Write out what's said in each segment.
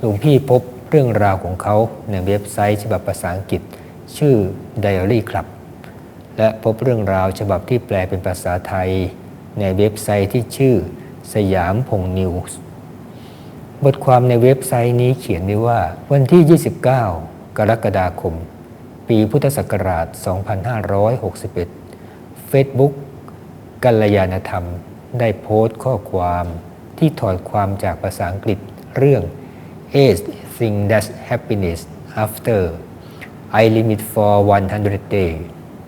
หลวงพี่พบเรื่องราวของเขาในเว็บไซต์ฉบับภาษาอังกฤษ ชื่อ Diary Club และพบเรื่องราวฉบับที่แปลเป็นภาษาไทย ในเว็บไซต์ที่ชื่อสยามพงนิวส์บทความในเว็บไซต์นี้เขียนไว้ว่า วันที่ 29 กรกฎาคม ปีพุทธศักราช 2561 Facebook กัลยาณธรรม ได้โพสต์ข้อความที่ถอดความจากภาษาอังกฤษเรื่อง Eight Things That Happiness After I Limit for 100 Day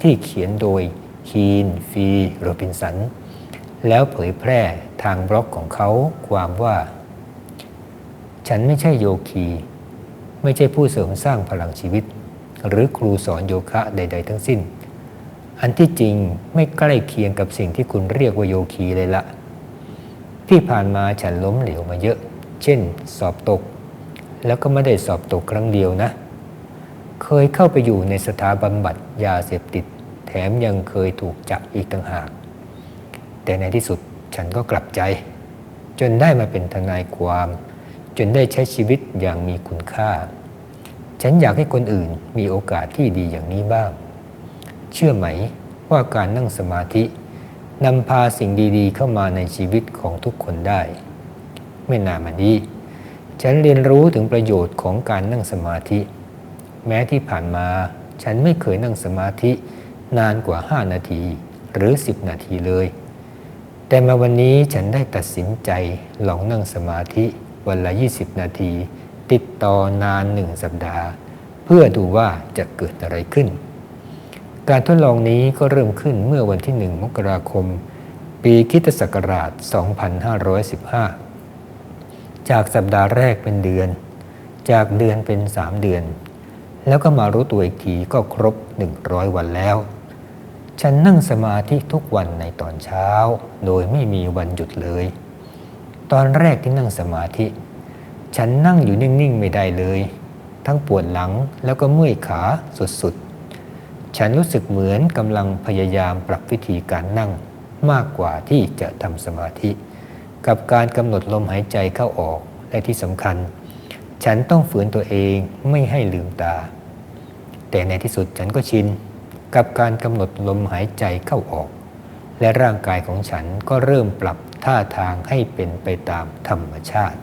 ที่เขียนโดยคีนฟีโรบินสัน แล้วเผยแพร่ทางบล็อกของเขาความว่า ฉันไม่ใช่โยคี ไม่ใช่ผู้เสริมสร้างพลังชีวิต หรือครูสอนโยคะใด ๆ ทั้งสิ้น อันที่จริงไม่ใกล้เคียงกับสิ่งที่คุณเรียกว่าโยคีเลยละที่ผ่านมาฉันล้มเหลวมาเยอะ เช่น สอบตก แล้วก็ไม่ได้สอบตกครั้งเดียวนะ เคยเข้าไปอยู่ในสถาบันบำบัดยาเสพติด แถมยังเคยถูกจับอีกต่างหาก แต่ในที่สุดฉันก็กลับใจ จนได้มาเป็นทนายความ จนได้ใช้ชีวิตอย่างมีคุณค่า ฉันอยากให้คนอื่นมีโอกาสที่ดีอย่างนี้บ้าง เชื่อไหมว่าการนั่งสมาธินำพาสิ่งดีๆ เข้ามาในชีวิตของทุกคนได้ ไม่นานมานี้ ฉันเรียนรู้ถึงประโยชน์ของการนั่งสมาธิ แม้ที่ผ่านมาฉันไม่เคยนั่งสมาธินานกว่า 5 นาทีหรือ 10 นาทีเลย แต่มาวันนี้ฉันได้ตัดสินใจลองนั่งสมาธิวันละ 20 นาที ติดต่อนานหนึ่งสัปดาห์ เพื่อดูว่าจะเกิดอะไรขึ้น การทดลองนี้ก็เริ่มขึ้นเมื่อวันที่ 1 มกราคม ปีคิตศักราช 2515 จากสัปดาห์แรกเป็นเดือน จากเดือนเป็น 3 เดือน แล้วก็มารู้ตัวอีกทีก็ครบ 100 วันแล้ว ฉันนั่งสมาธิทุกวันในตอนเช้า โดยไม่มีวันหยุดเลย ตอนแรกที่นั่งสมาธิ ฉันนั่งอยู่นิ่ง ๆ ไม่ได้เลย ทั้งปวดหลังแล้วก็เมื่อยขาสุด ๆ ฉันรู้สึกเหมือนกำลังพยายามปรับวิธีการนั่งมากกว่าที่จะทำสมาธิ กับการกำหนดลมหายใจเข้าออกและที่สำคัญ ฉันต้องฝืนตัวเองไม่ให้ลืมตา แต่ในที่สุดฉันก็ชินกับการกำหนดลมหายใจเข้าออก และร่างกายของฉันก็เริ่มปรับท่าทางให้เป็นไปตามธรรมชาติ